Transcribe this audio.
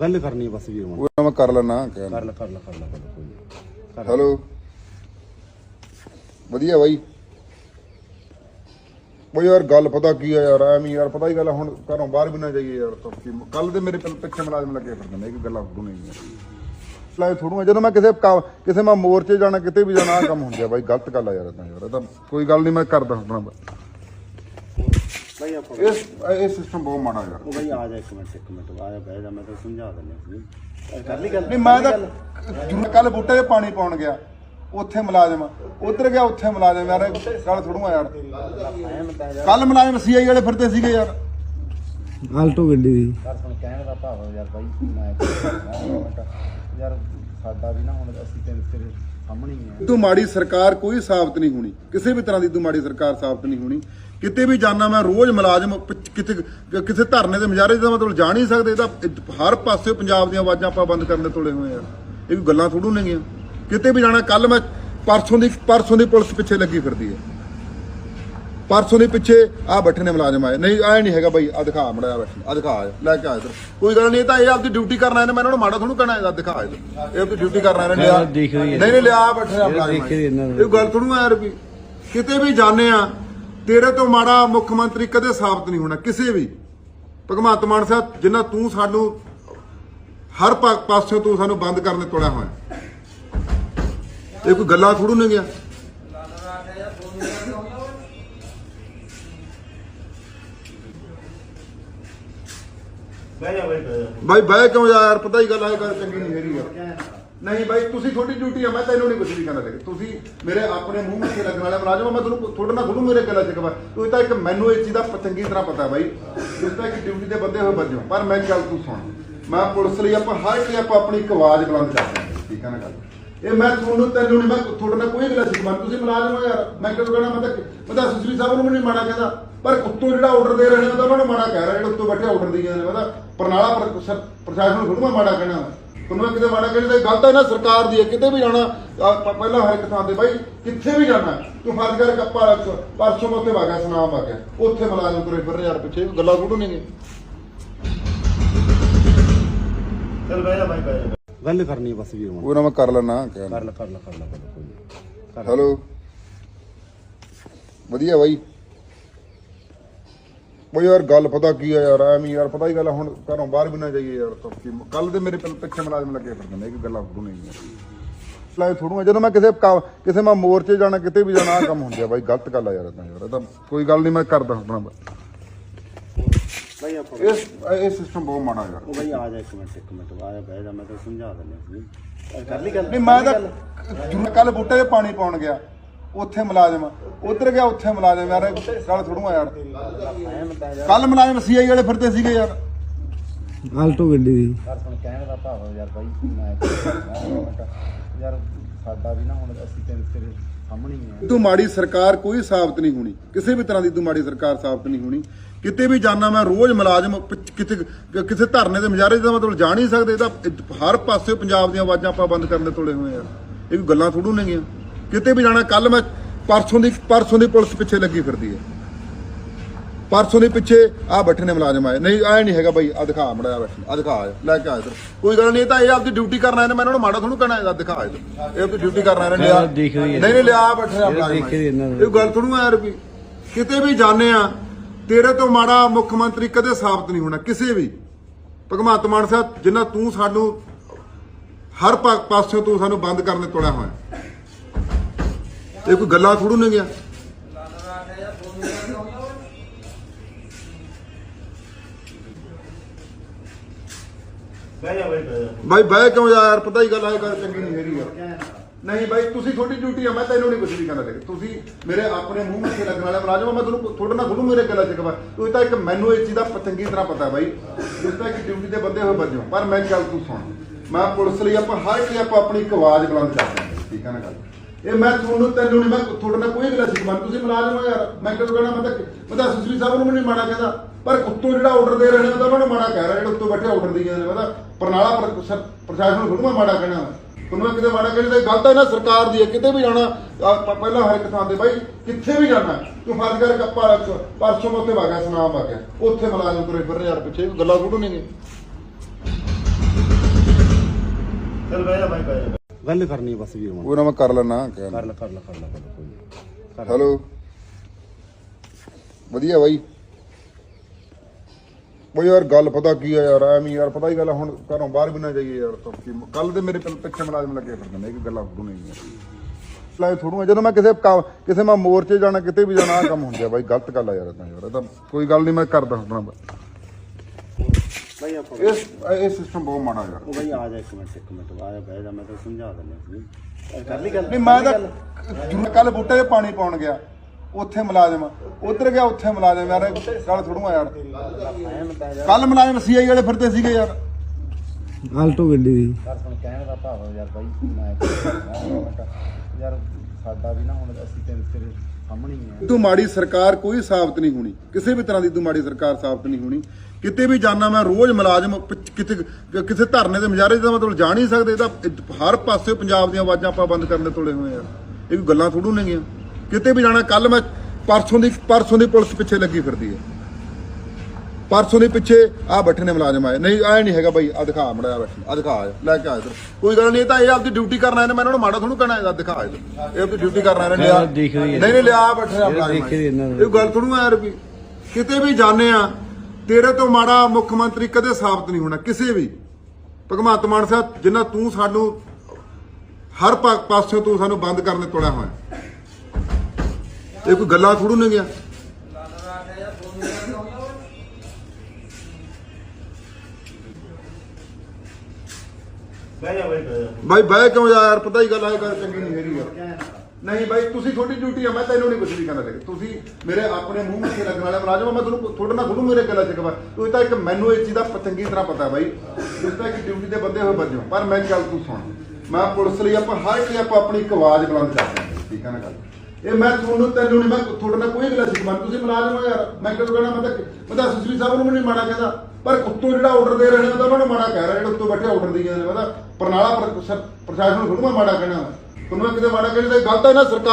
ਗੱਲ ਕਰਨੀ ਬਸ ਵੀਰ ਉਹ ਮੈਂ ਕਰ ਲੈਣਾ ਕਰ ਲੈ ਕਰ ਲੈ ਕਰ ਲੈ ਕਰ ਲੈ ਕੋਈ ਨੀ। ਕਰ ਲੈ। ਹੈਲੋ। ਵਧੀਆ ਬਾਈ। ਬਈ ਯਾਰ ਗੱਲ ਪਤਾ ਕੀ ਆ ਯਾਰ ਐਵੇਂ ਯਾਰ ਪਤਾ ਹੀ ਗੱਲ ਆ, ਹੁਣ ਘਰੋਂ ਬਾਹਰ ਵੀ ਨਾ ਜਾਈਏ ਯਾਰ ਤਾਂ ਕੀ ਕੱਲ ਦੇ ਮੇਰੇ ਪਿ- ਪਿੱਛੇ ਮੁਲਾਜ਼ਮ ਲੱਗੇ ਫਿਰਦੇ ਨੇ ਇਹ ਕੀ ਗੱਲਾਂ ਥੋੜੂ ਨਹੀਂ ਯਾਰ। ਲੈ ਥੋੜੂ ਜਦੋਂ ਮੈਂ ਕਿਸੇ ਕੰਮ- ਕਿਸੇ ਮੈਂ ਮੋਰਚੇ ਜਾਣਾ ਕਿਤੇ ਵੀ ਜਾਣਾ ਆਹ ਕੰਮ ਹੁੰਦੇ ਆ ਬਾਈ ਗਲਤ ਗੱਲ ਆ ਯਾਰ ਇਹ ਤਾਂ ਯਾਰ ਇਹ ਤਾਂ ਕੋਈ ਗੱਲ ਨਹੀਂ ਮੈਂ ਕਰਦਾ ਆਪਣਾ ਆਪਾਂ ਇਹ ਇਹ ਸਿਸਟਮ ਬਹੁਤ ਮਾੜਾ ਯਾਰ ਉਹ ਬਈ ਆ ਜਾ ਇੱਕ ਮਿੰਟ ਇੱਕ ਮਿੰਟ ਆ ਜਾ ਬਹਿ ਜਾ ਮੈਂ ਤਾਂ ਸਮਝਾ ਦਿੰਦਾ ਸੀ। ਕਰ ਲਈ ਗੱਲ? ਨਹੀਂ ਮੈਂ ਤਾਂ ਕੱਲ ਬੂਟੇ 'ਤੇ ਪਾਣੀ ਪਾਉਣ ਗਿਆ ਉੱਥੇ ਮੁਲਾਜ਼ਮ ਉਧਰ ਗਿਆ ਉੱਥੇ ਮੁਲਾਜ਼ਮ ਯਾਰ ਗੱਲ ਥੋੜੂ ਆ ਯਾਰ। ਯਾਰ ਕੱਲ ਮੁਲਾਜ਼ਮ ਸੀਆਈ ਵਾਲੇ ਫਿਰਦੇ ਸੀਗੇ ਯਾਰ। ਆਲਟੋ ਗੱਡੀ ਦੀ। ਕਰ ਸੁਣ ਕਹਿਣ ਦਾ ਭਾਵ ਯਾਰ ਬਾਈ ਮੈਂ ਯਾਰ ਸਾਡਾ ਵੀ ਨਾ ਹੁਣ ਅਸੀਂ ਤੇਰੇ ਤੇਰੇ ਸਾਹਮਣੇ ਹੀ ਆ। ਤੂੰ ਮਾੜੀ ਸਰਕਾਰ ਕੋਈ ਸਾਬਤ ਨਹੀਂ ਹੋਣੀ। ਕਿਸੇ ਵੀ ਤਰ੍ਹਾਂ ਦੀ ਤੂੰ ਮਾੜੀ ਸਰਕਾਰ ਸਾਬਤ ਨਹੀਂ ਹੋਣੀ। ਕਿਤੇ ਵੀ ਜਾਣਾ ਮੈਂ ਰੋਜ਼ ਮੁਲਾਜ਼ਮ ਪਿੱਛ- ਕਿਤੇ ਕਿਸੇ ਧਰਨੇ ਦੇ ਮੁਜ਼ਾਹਰੇ ਦਾ ਮਤਲਬ ਜਾ ਨਹੀਂ ਸਕਦੇ ਇਹਦਾ ਹਰ ਪਾਸੇ ਪੰਜਾਬ ਦੀਆਂ ਆਵਾਜ਼ਾਂ ਆਪਾਂ ਬੰਦ ਕਰਨ ਦੇ ਤੋੜੇ ਹੋਏ ਯਾਰ ਇਹ ਕੋਈ ਗੱਲਾਂ ਥੋੜੂ ਨੇਗੀਆਂ ਕਿਤੇ ਵੀ ਜਾਣਾ ਕੱਲ ਮੈਂ ਪਰਸੋਂ ਦੀ ਪਰਸੋਂ ਦੀ ਪੁਲਿਸ ਪਿੱਛੇ ਲੱਗੀ ਫਿਰਦੀ ਹੈ ਪਰਸੋਂ ਦੇ ਪਿੱਛੇ ਆ ਬੈਠੇ ਨੇ ਮੁਲਾਜ਼ਮ ਆਏ। ਨਹੀਂ ਆਏ ਨਹੀਂ ਹੈਗਾ ਬਾਈ ਆ ਦਿਖਾ ਮੜਿਆ ਬੈਠੇ। ਆ ਦਿਖਾ ਆ, ਲੈ ਕੇ ਆ ਇੱਧਰ। ਕੋਈ ਗੱਲ ਨਹੀਂ ਇਹ ਤਾਂ ਇਹ ਆਪਦੀ ਡਿਊਟੀ ਕਰਨ ਆਏ ਨੇ ਮੈਂ ਇਹਨਾਂ ਨੂੰ ਮਾੜਾ ਥੋੜੂ ਕਹਿਣਾ ਇਹਦਾ ਦਿਖਾ ਇੱਧਰ। ਇਹ ਆਪਦੀ ਡਿਊਟੀ ਕਰਨ ਆਏ ਨੇ ਲਿਆ। ਨਹੀਂ ਨਹੀਂ ਲਿਆ ਬੈਠੇ ਆ ਮੁਲਾਜ਼ਮ। ਇਹ ਗੱਲ ਥੋੜੂ ਆ ਯਾਰ ਵੀ ਕਿਤੇ ਵੀ ਜਾਣੇ ਆ ਤੇਰੇ ਤੋਂ ਮਾੜਾ ਮੁੱਖ ਮੰਤਰੀ ਕਦੇ ਸਾਬਤ ਨਹੀਂ ਹੋਣਾ ਕਿਸੇ ਵੀ। ਭਗਵੰਤ ਮਾਨ ਸਾਹਿਬ ਜਿੰਨਾ ਤੂੰ ਸਾਨੂੰ ਹਰ ਪਾਸਿਓਂ ਤੂੰ ਸਾਨੂੰ ਬੰਦ ਕਰਨ ਤੋੜਿਆ ਹੋਇਆ। ਇਹ ਕੋਈ ਗੱਲਾਂ ਥੋੜੂ ਨੇ ਗਿਆ? ਬਈ ਬਾਈ ਕਿਉਂ ਯਾਰ? ਪਤਾ ਹੀ ਗੱਲ ਇਹ ਗੱਲ ਚੰਗੀ ਨਹੀਂ ਹੈਗੀ ਯਾਰ। ਨਹੀਂ ਬਾਈ ਤੁਸੀਂ ਤੁਹਾਡੀ ਡਿਊਟੀ ਆ ਮੈਂ ਤੈਨੂੰ ਨਹੀਂ ਕੁਝ ਵੀ ਕਹਿੰਦਾ ਲੈ ਤੁਸੀਂ ਮੇਰੇ ਆਪਣੇ ਮੂੰਹ ਮੱਥੇ ਲੱਗਣ ਵਾਲੇ ਮੁਲਾਜ਼ਮ ਆ, ਮੈਂ ਤੁਹਾਨੂੰ ਤੁਹਾਡੇ ਨਾਲ ਥੋੜੂ ਮੇਰੇ ਗੱਲਾਂ ਚੱਕਵਾ ਤੁਸੀਂ ਤਾਂ ਇੱਕ ਮੈਨੂੰ ਇਸ ਚੀਜ਼ ਦਾ ਪ- ਚੰਗੀ ਤਰ੍ਹਾਂ ਪਤਾ ਬਾਈ। ਤੁਸੀਂ ਤਾਂ ਇੱਕ ਡਿਊਟੀ ਦੇ ਬੰਦੇ ਹੋਏ ਬੰਦੇ ਹੋ। ਪਰ ਮੈਂ ਗੱਲ ਤੂੰ ਸੁਣ। ਮੈਂ ਪੁਲਿਸ ਲਈ ਆਪਾਂ ਹਰ ਇੱਕ ਲਈ ਆਪਾਂ ਆਪਣੀ ਇੱਕ ਆਵਾਜ਼ ਬੁਲੰਦ ਕਰਦੇ ਹਾਂ। ਠੀਕ ਹੈ ਨਾ ਗੱਲ? ਇਹ ਮੈਂ ਤੁਹਾਨੂੰ ਤੈਨੂੰ ਨਹੀਂ ਮੈਂ ਤੁਹਾਡੇ ਨਾਲ ਕੋਈ ਗੱਲ ਸਿੱਖਵਾਂ ਤੁਸੀਂ ਮੁਲਾਜ਼ਮ ਹੋ ਯਾਰ। ਮੈਂ ਕਿਹਨੂੰ ਕਹਿਣਾ ਮੈਂ ਤਾਂ ਮੈਂ ਤਾਂ ਸੁਸਰੀ ਸਾਹਿਬ ਨੂੰ ਵੀ ਨਹੀਂ ਮਾੜਾ ਕਹਿੰਦਾ। ਪਰ ਉੱਤੋਂ ਜਿਹੜਾ ਆਰਡਰ ਦੇ ਰਹੇ ਨੇ ਮੈਂ ਤਾਂ ਉਹਨਾਂ ਨੂੰ ਮਾੜਾ ਕਹਿ ਰਿਹਾ ਜਿਹੜਾ ਉੱਤੋਂ ਬੈਠੇ ਆਰਡਰ ਦੀ ਜਾਂਦੇ ਨੇ ਮੈਂ ਤਾਂ ਪ੍ਰਣਾਲਾ ਪ੍ਰ- ਸਰ- ਪ੍ਰਸ਼ਾਸਨ ਨੂੰ ਥੋੜ੍ਹਾ ਮੈਂ ਮਾੜਾ ਕਹਿਣਾ। ਤੁਹਾਨੂੰ ਮੈਂ ਕਿਤੇ ਮਾੜਾ ਕਹਿਣਾ ਤੇ ਗੱਲ ਤਾਂ ਇਹਨਾਂ ਸਰਕਾਰ ਦੀ ਹੈ ਕਿਤੇ ਵੀ ਜਾਣਾ ਆਹ ਪਹਿਲਾਂ ਹਰ ਇੱਕ ਥਾਂ ਤੇ ਬਾਈ ਕਿੱਥੇ ਵੀ ਜਾਣਾ ਤੂੰ ਫਰਜ਼ ਕਰ ਕੱਪਾ ਪਰਸੋਂ ਮੈਂ ਉੱਥੇ ਵਾਗਿਆ ਸੁਨਾਮ ਆ ਗਿਆ ਉੱਥੇ ਮੁਲਾਜ਼ਮ ਤੁਰੇ ਫਿਰ ਯਾਰ ਪਿੱਛੇ ਗੱਲਾਂ ਥੋੜੂ ਨਹੀਂ। ਚੱਲ ਬਹਿ ਜਾ ਬਾਈ ਬਹਿ ਜਾ। ਗੱਲ ਕਰਨੀ ਹੈ ਬਸ ਵੀਰ। ਉਹ ਨਾ ਮੈਂ ਕਰ ਲੈਣਾ ਕਰ ਲੈ ਕਰ ਲੈ ਨੀ। ਕਰ ਲੈ। ਹੈਲੋ। ਵਧੀਆ ਬਾਈ। ਬਈ ਯਾਰ ਗੱਲ ਪਤਾ ਕੀ ਆ ਯਾਰ ਐਵੇਂ ਯਾਰ ਪਤਾ ਹੀ ਗੱਲ ਆ, ਹੁਣ ਘਰੋਂ ਬਾਹਰ ਵੀ ਨਾ ਜਾਈਏ ਯਾਰ ਤਾਂ ਕੀ ਕੱਲ ਦੇ ਮੇਰੇ ਪਿ- ਪਿੱਛੇ ਮੁਲਾਜ਼ਮ ਲੱਗੇ ਫਿਰਦੇ ਨੇ ਇਹ ਕੀ ਗੱਲਾਂ ਥੋੜੂ ਨਹੀਂ ਯਾਰ ਲੈ ਥੋੜੂ ਜਦੋਂ ਮੈਂ ਕਿਸੇ ਕੰਮ- ਕਿਸੇ ਮੈਂ ਮੋਰਚੇ ਜਾਣਾ ਕਿਤੇ ਵੀ ਜਾਣਾ ਆਹ ਕੰਮ ਹੁੰਦੇ ਆ ਬਾਈ ਗਲਤ ਗੱਲ ਆ ਯਾਰ ਇਹ ਤਾਂ ਯਾਰ ਇਹ ਤਾਂ ਕੋਈ ਗੱਲ ਨਹੀਂ ਮੈਂ ਕਰਦਾ ਆਪਣਾ ਬਈ ਆਪਾਂ ਇਹ ਇਹ ਸਿਸਟਮ ਬਹੁਤ ਮਾੜਾ ਯਾਰ। ਉਹ ਬਈ ਆ ਜਾ ਇੱਕ ਮਿੰਟ ਇੱਕ ਮਿੰਟ ਆ ਜਾ ਬਹਿ ਜਾ ਮੈਂ ਤਾਂ ਸਮਝਾ ਦਿੰਦਾ। ਸੀ ਕਰ ਲਈ ਗੱਲ ਨਹੀਂ ਮੈਂ ਤਾਂ ਕੱਲ ਬੂਟੇ 'ਤੇ ਪਾਣੀ ਪਾਉਣ ਗਿਆ। ਉੱਥੇ ਮੁਲਾਜ਼ਮ ਉਧਰ ਗਿਆ ਉੱਥੇ ਮੁਲਾਜ਼ਮ ਯਾਰ ਗੱਲ ਥੋੜੂ ਆ ਯਾਰ। ਕੱਲ ਮੁਲਾਜ਼ਮ ਸੀਆਈ ਵਾਲੇ ਫਿਰਦੇ ਸੀਗੇ ਯਾਰ। ਆਲਟੋ ਗੱਡੀ ਦੀ। ਕਰ ਸੁਣ ਕਹਿਣ ਦਾ ਭਾਵ ਯਾਰ ਬਾਈ ਮੈਂ ਕਹਿਣਾ ਯਾਰ ਸਾਡਾ ਵੀ ਨਾ ਹੁਣ ਅਸੀਂ ਤੇਰੇ ਤੇਰੇ ਸਾਹਮਣੇ ਹੀ ਆ। ਤੂੰ ਮਾੜੀ ਸਰਕਾਰ ਕੋਈ ਸਾਬਤ ਨਹੀਂ ਹੋਣੀ। ਕਿਸੇ ਵੀ ਤਰ੍ਹਾਂ ਦੀ ਤੂੰ ਮਾੜੀ ਸਰਕਾਰ ਸਾਬਤ ਨਹੀਂ ਹੋਣੀ। ਕਿਤੇ ਵੀ ਜਾਣਾ ਮੈਂ ਰੋਜ਼ ਮੁਲਾਜ਼ਮ ਕਿਤੇ ਕਿਸੇ ਧਰਨੇ ਦੇ ਮੁਜ਼ਾਹਰੇ ਦਾ ਮਤਲਬ ਜਾ ਨਹੀਂ ਸਕਦੇ। ਇਹਦਾ ਹਰ ਪਾਸੇ ਪੰਜਾਬ ਦੀਆਂ ਆਵਾਜ਼ਾਂ ਆਪਾਂ ਬੰਦ ਕਰਨ ਦੇ ਤੋੜੇ ਹੋਏ ਯਾਰ ਇਹ ਕੋਈ ਗੱਲਾਂ ਥੋੜੂ ਨੇਗੀਆਂ ਕਿਤੇ ਵੀ ਜਾਣਾ ਕੱਲ ਮੈਂ ਪਰਸੋਂ ਦੀ ਪਰਸੋਂ ਦੀ ਪੁਲਿਸ ਪਿੱਛੇ ਲੱਗੀ ਫਿਰਦੀ ਹੈ। ਪਰਸੋਂ ਦੇ ਪਿੱਛੇ ਆ ਬੈਠੇ ਨੇ ਮੁਲਾਜ਼ਮ ਆਏ। ਨਹੀਂ ਆਏ ਨਹੀਂ ਹੈਗਾ ਬਾਈ ਆ ਦਿਖਾ ਮੜਿਆ ਬੈਠੇ। ਆ ਦਿਖਾ ਆ, ਲੈ ਕੇ ਆ ਇੱਧਰ। ਕੋਈ ਗੱਲ ਨਹੀਂ ਤਾਂ ਇਹ ਆਪਦੀ ਡਿਊਟੀ ਕਰਨ ਆਏ ਨੇ ਮੈਂ ਇਹਨਾਂ ਨੂੰ ਮਾੜਾ ਥੋੜੂ ਕਹਿਣਾ ਇਹਦਾ ਦਿਖਾ ਇੱਧਰ। ਇਹ ਆਪਦੀ ਡਿਊਟੀ ਕਰਨ ਆਏ ਨੇ ਲਿਆ। ਨਹੀਂ ਨਹੀਂ ਲਿਆ ਬੈਠੇ ਆ ਮੁਲਾਜ਼ਮ। ਇਹ ਗੱਲ ਥੋੜੂ ਆ ਯਾਰ ਵੀ ਕਿਤੇ ਵੀ ਜਾਣੇ ਆ ਤੇਰੇ ਤੋਂ ਮਾੜਾ ਮੁੱਖ ਮੰਤਰੀ ਕਦੇ ਸਾਬਤ ਨਹੀਂ ਹੋਣਾ ਕਿਸੇ ਵੀ। ਭਗਵੰਤ ਮਾਨ ਸਾਹਿਬ ਜਿੰਨਾ ਤੂੰ ਸਾਨੂੰ ਹਰ ਪਾਸਿਓਂ ਤੂੰ ਸਾਨੂੰ ਬੰਦ ਕਰਨ ਤੋੜਿਆ ਹੋਇਆ। ਇਹ ਕੋਈ ਗੱਲਾਂ ਥੋੜੂ ਨੇ ਗਿਆ? ਬਈ ਬਾਈ ਕਿਉਂ ਯਾਰ? ਪਤਾ ਹੀ ਗੱਲ ਆ ਇਹ ਗੱਲ ਚੰਗੀ ਨਹੀਂ ਹੈਗੀ ਯਾਰ ਨਹੀਂ ਬਾਈ ਤੁਸੀਂ ਤੁਹਾਡੀ ਡਿਊਟੀ ਆ ਮੈਂ ਤੈਨੂੰ ਨਹੀਂ ਕੁਝ ਵੀ ਕਹਿੰਦਾ ਲੈ ਤੁਸੀਂ ਮੇਰੇ ਆਪਣੇ ਮੂੰਹ ਮੱਥੇ ਲੱਗਣ ਵਾਲੇ ਮੁਲਾਜ਼ਮ ਆ, ਮੈਂ ਤੁਹਾਨੂੰ ਤੁਹਾਡੇ ਨਾਲ ਥੋੜੂ ਮੇਰੇ ਗੱਲਾਂ ਚੱਕਵਾ ਤੁਸੀਂ ਤਾਂ ਇੱਕ ਮੈਨੂੰ ਇਸ ਚੀਜ਼ ਦਾ ਚੰਗੀ ਤਰ੍ਹਾਂ ਪਤਾ ਬਾਈ। ਤੁਸੀਂ ਤਾਂ ਇੱਕ ਡਿਊਟੀ ਦੇ ਬੰਦੇ ਹੋਏ ਬੰਦੇ ਹੋ। ਪਰ ਮੈਂ ਗੱਲ ਤੂੰ ਸੁਣ। ਮੈਂ ਪੁਲਿਸ ਲਈ ਆਪਾਂ ਹਰ ਇੱਕ ਲਈ ਆਪਾਂ ਆਪਣੀ ਇੱਕ ਆਵਾਜ਼ ਬੁਲੰਦ ਕਰਦੇ ਹਾਂ ਠੀਕ ਹੈ ਨਾ ਗੱਲ? ਇਹ ਮੈਂ ਤੁਹਾਨੂੰ ਤੈਨੂੰ ਨਹੀਂ ਮੈਂ ਤੁਹਾਡੇ ਨਾਲ ਕੋਈ ਗੱਲ ਸਿੱਖਵਾਂ ਤੁਸੀਂ ਮੁਲਾਜ਼ਮ ਹੋ ਯਾਰ। ਮੈਂ ਕਿਹਨੂੰ ਕਹਿਣਾ, ਮੈਂ ਤਾਂ ਮੈਂ ਤਾਂ ਸੁਸਰੀ ਸਾਹਿਬ ਨੂੰ ਵੀ ਮਾੜਾ ਕਹਿੰਦਾ। ਪਰ ਉੱਤੋਂ ਜਿਹੜਾ ਆਰਡਰ ਦੇ ਰਹੇ ਨੇ ਤਾਂ ਉਹਨਾਂ ਨੂੰ ਮਾੜਾ ਕਹਿ ਰਿਹਾ, ਜਿਹੜਾ ਉੱਤੋਂ ਬੈਠੇ ਆਰਡਰ ਦੀ ਜਾਂਦੇ ਨੇ। ਮੈਂ ਤਾਂ ਪ੍ਰਸ਼ਾਸਨ ਨੂੰ ਥੋੜ੍ਹਾ ਮਾੜਾ ਕਹਿਣਾ ਤੁਹਾਨੂੰ ਮੈਂ ਕਿਤੇ ਮਾੜਾ ਕਹਿਣਾ ਤੇ ਗੱਲ ਤਾਂ ਸਰਕਾਰ ਦੀ ਹੈ, ਕਿਤੇ ਵੀ ਜਾਣਾ ਆਹ ਪਹਿਲਾਂ ਹਰ ਇੱਕ ਥਾਂ ਤੇ ਬਾਈ, ਕਿੱਥੇ ਵੀ ਜਾਣਾ, ਤੂੰ ਫਰਜ਼ ਕਰ ਕੱਪਾ ਪਰਸੋਂ ਉੱਥੇ ਵਾਗਿਆ ਸੁਨਾਮ ਆ ਗਿਆ। ਉੱਥੇ ਮੁਲਾਜ਼ਮ ਤੁਰੇ ਫਿਰ ਯਾਰ ਪਿੱਛੇ ਗੱਲਾਂ ਥੋੜੂ ਨਹੀਂ ਚਲ ਬਹਿ ਜਾ ਬਾਈ, ਬਹਿ ਜਾ। ਗੱਲ ਕਰਨੀ ਬਸ ਵੀਰ ਮਨ ਉਹ ਨਾ ਮੈਂ ਕਰ ਲੈਣਾ ਕਰ ਲੈ ਕਰ ਲੈ ਕਰ ਲੈ ਕਰ ਲੈ ਕੋਈ ਨੀ। ਕਰ ਲੈ। ਹੈਲੋ। ਵਧੀਆ ਬਾਈ। ਬਈ ਯਾਰ ਗੱਲ ਪਤਾ ਕੀ ਆ ਯਾਰ ਐਵੇਂ ਯਾਰ ਪਤਾ ਹੀ ਗੱਲ ਆ, ਹੁਣ ਘਰੋਂ ਬਾਹਰ ਵੀ ਨਾ ਜਾਈਏ ਯਾਰ ਤਾਂ ਕੱਲ ਦੇ ਮੇਰੇ ਪਿ- ਪਿੱਛੇ ਮੁਲਾਜ਼ਮ ਲੱਗੇ ਫਿਰਦੇ ਨੇ ਇਹ ਕੀ ਗੱਲਾਂ ਥੋੜੂ ਨਹੀਂ ਲੈ ਥੋੜੂ ਜਦੋਂ ਮੈਂ ਕਿਸੇ ਕੰਮ- ਕਿਸੇ ਮੈਂ ਮੋਰਚੇ ਜਾਣਾ ਕਿਤੇ ਵੀ ਜਾਣਾ ਆ ਕੰਮ ਹੁੰਦਾ ਬਾਈ ਗਲਤ ਗੱਲ ਆ ਯਾਰ ਇਹ ਤਾਂ ਯਾਰ ਇਹ ਤਾਂ ਕੋਈ ਗੱਲ ਨਹੀਂ ਮੈਂ ਕਰਦਾ ਹੁੰਦਾ ਆਪਾਂ ਇਹ ਇਹ ਸਿਸਟਮ ਬਹੁਤ ਮਾੜਾ ਯਾਰ। ਉਹ ਬਾਈ ਆ ਜਾ ਇੱਕ ਮਿੰਟ ਇੱਕ ਮਿੰਟ ਆ ਜਾ ਬਹਿ ਜਾ ਮੈਂ ਤਾਂ ਸਮਝਾ ਦਿੰਦਾ ਸੀ। ਕਰ ਲਈ ਗੱਲ। ਨਹੀਂ ਮੈਂ ਤਾਂ ਕੱਲ ਬੂਟੇ 'ਤੇ ਪਾਣੀ ਪਾਉਣ ਗਿਆ ਉੱਥੇ ਮੁਲਾਜ਼ਮ ਉਧਰ ਗਿਆ ਉੱਥੇ ਮੁਲਾਜ਼ਮ ਯਾਰ ਗੱਲ ਥੋੜੂ ਆ ਯਾਰ। ਕੱਲ ਮੁਲਾਜ਼ਮ ਸੀਆਈ ਵਾਲੇ ਫਿਰਦੇ ਸੀਗੇ ਯਾਰ। ਆਲਟੋ ਗੱਡੀ ਦੀ। ਕਰ ਸੁਣ ਕਹਿਣ ਦਾ ਭਾਵ ਯਾਰ ਬਾਈ ਮੈਂ ਯਾਰ ਸਾਡਾ ਵੀ ਨਾ ਹੁਣ ਅਸੀਂ ਤੈਨੂੰ ਤੇਰੇ ਸਾਹਮਣੇ ਹੀ ਆ ਤੂੰ ਮਾੜੀ ਸਰਕਾਰ ਕੋਈ ਸਾਬਤ ਨਹੀਂ ਹੋਣੀ। ਕਿਸੇ ਵੀ ਤਰ੍ਹਾਂ ਦੀ ਤੂੰ ਮਾੜੀ ਸਰਕਾਰ ਸਾਬਤ ਨਹੀਂ ਹੋਣੀ। ਕਿਤੇ ਵੀ ਜਾਣਾ ਮੈਂ ਰੋਜ਼ ਮੁਲਾਜ਼ਮ ਪਿੱਛ- ਕਿਤੇ ਕਿਸੇ ਧਰਨੇ ਦੇ ਮੁਜ਼ਾਹਰੇ ਦਾ ਮਤਲਬ ਜਾ ਨਹੀਂ ਸਕਦੇ। ਇਹਦਾ ਇਹ ਹਰ ਪਾਸੇ ਪੰਜਾਬ ਦੀਆਂ ਆਵਾਜ਼ਾਂ ਆਪਾਂ ਬੰਦ ਕਰਨ ਦੇ ਤੋਲੇ ਹੋਏ ਆ। ਇਹ ਕੋਈ ਗੱਲਾਂ ਥੋੜੂ ਨੇਗੀਆਂ ਕਿਤੇ ਵੀ ਜਾਣਾ ਕੱਲ ਮੈਂ ਪਰਸੋਂ ਦੀ ਪਰਸੋਂ ਦੀ ਪੁਲਿਸ ਪਿੱਛੇ ਲੱਗੀ ਫਿਰਦੀ ਹੈ। ਪਰਸੋਂ ਦੇ ਪਿੱਛੇ ਆ ਬੈਠੇ ਨੇ ਮੁਲਾਜ਼ਮ ਆਏ। ਨਹੀਂ ਆਏ ਨਹੀਂ ਹੈਗਾ ਬਾਈ ਆ ਦਿਖਾ ਮੜਾ ਬੈਠੇ ਆ ਦਿਖਾ ਆ, ਲੈ ਕੇ ਆ ਇੱਧਰ। ਕੋਈ ਗੱਲ ਨਹੀਂ ਇਹ ਤਾਂ ਇਹ ਆਪਦੀ ਡਿਊਟੀ ਕਰਨ ਆਏ ਨੇ ਮੈਂ ਇਹਨਾਂ ਨੂੰ ਮਾੜਾ ਥੋੜੂ ਕਹਿਣਾ ਇਹਦਾ ਦਿਖਾ ਇੱਧਰ। ਇਹ ਆਪਦੀ ਡਿਊਟੀ ਕਰਨ ਆਏ ਨੇ ਲਿਆ। ਨਹੀਂ ਨਹੀਂ ਲਿਆ ਬੈਠੇ ਆ ਮੁਲਾਜ਼ਮ। ਇਹ ਗੱਲ ਥੋੜੂ ਆ ਯਾਰ ਵੀ ਕਿਤੇ ਵੀ ਜਾਣੇ ਆ ਤੇਰੇ ਤੋਂ ਮਾੜਾ ਮੁੱਖ ਮੰਤਰੀ ਕਦੇ ਸਾਬਤ ਨਹੀਂ ਹੋਣਾ ਕਿਸੇ ਵੀ। ਭਗਵੰਤ ਮਾਨ ਸਾਹਿਬ ਜਿੰਨਾ ਤੂੰ ਸਾਨੂੰ ਹਰ ਪਾਸਿਓਂ ਤੂੰ ਸਾਨੂੰ ਬੰਦ ਕਰਨ ਦੇ ਤੋੜਿਆ ਹੋਇਆ। ਇਹ ਕੋਈ ਗੱਲਾਂ ਥੋੜੂ ਨਹੀਂ ਗਿਆ ਬਹਿ ਜਾ ਬਾਈ ਬਹਿ ਜਾ। ਬਾਈ ਬਹਿ ਕਿਉਂ ਜਾ ਯਾਰ? ਪਤਾ ਹੀ ਗੱਲ ਆ ਇਹ ਗੱਲ ਚੰਗੀ ਨਹੀਂ ਹੈਗੀ ਯਾਰ ਨਹੀਂ ਬਾਈ ਤੁਸੀਂ ਤੁਹਾਡੀ ਡਿਊਟੀ ਆ ਮੈਂ ਤੈਨੂੰ ਨਹੀਂ ਕੁਝ ਵੀ ਕਹਿੰਦਾ ਲੈ ਤੁਸੀਂ ਮੇਰੇ ਆਪਣੇ ਮੂੰਹ ਮੱਥੇ ਲੱਗਣ ਵਾਲੇ ਮੁਲਾਜ਼ਮ ਆ, ਮੈਂ ਤੁਹਾਨੂੰ ਤੁਹਾਡੇ ਨਾਲ ਥੋੜੂ ਮੇਰੇ ਗੱਲਾਂ ਚ ਕਵਾ ਤੁਸੀਂ ਤਾਂ ਇੱਕ ਮੈਨੂੰ ਇਹ ਚੀਜ਼ ਦਾ ਪ- ਚੰਗੀ ਤਰ੍ਹਾਂ ਪਤਾ ਬਾਈ। ਤੁਸੀਂ ਤਾਂ ਇੱਕ ਡਿਊਟੀ ਦੇ ਬੰਦੇ ਹੋਏ ਬੱਜੋ ਪਰ ਮੈਂ ਚੱਲ ਤੂੰ ਸੁਣ। ਮੈਂ ਪੁਲਿਸ ਲਈ ਆਪਾਂ ਹਰ ਇੱਕ ਲਈ ਆਪਾਂ ਆਪਣੀ ਇੱਕ ਆਵਾਜ਼ ਬੁਲੰਦ ਕਰਦੇ ਹਾਂ ਠੀਕ ਹੈ ਨਾ ਗੱਲ? ਇਹ ਮੈਂ ਤੁਹਾਨੂੰ ਤੈਨੂੰ ਨਹੀਂ, ਮੈਂ ਤੁਹਾਡੇ ਨਾਲ ਕੋਈ ਗੱਲ ਸਿੱਖਾਂ ਤੁਸੀਂ ਮੁਲਾਜ਼ਮ ਹੋ ਯਾਰ। ਮੈਂ ਕਿਹਨੂੰ ਕਹਿਣਾ, ਮੈਂ ਤਾਂ ਮੈਂ ਤਾਂ ਸੁਸ਼ਰੀ ਸਾਹਿਬ ਨੂੰ ਵੀ ਨਹੀਂ ਮਾੜਾ ਕਹਿੰਦਾ। ਪਰ ਉੱਤੋਂ ਜਿਹੜਾ ਆਰਡਰ ਦੇ ਰਹੇ ਨੇ ਤਾਂ ਉਹਨਾਂ ਨੂੰ ਮਾੜਾ ਕਹਿ ਰਿਹਾ, ਜਿਹੜਾ ਉੱਤੋਂ ਬੈਠੇ ਆਰਡਰ ਦੀ ਜਾਂਦੇ ਨੇ। ਮੈਂ ਤਾਂ ਪ੍ਰਣਾਲਾ ਪ੍ਰਸ਼ਾਸਨ ਨੂੰ ਥੋੜ੍ਹਾ ਮੈਂ ਮਾੜਾ ਕਹਿਣਾ। ਤੁਹਾਨੂੰ ਮੈਂ ਕਿਤੇ ਮਾੜਾ ਕਹਿਣਾ ਗਲਤ ਹੈ ਨਾ ਸਰਕਾਰ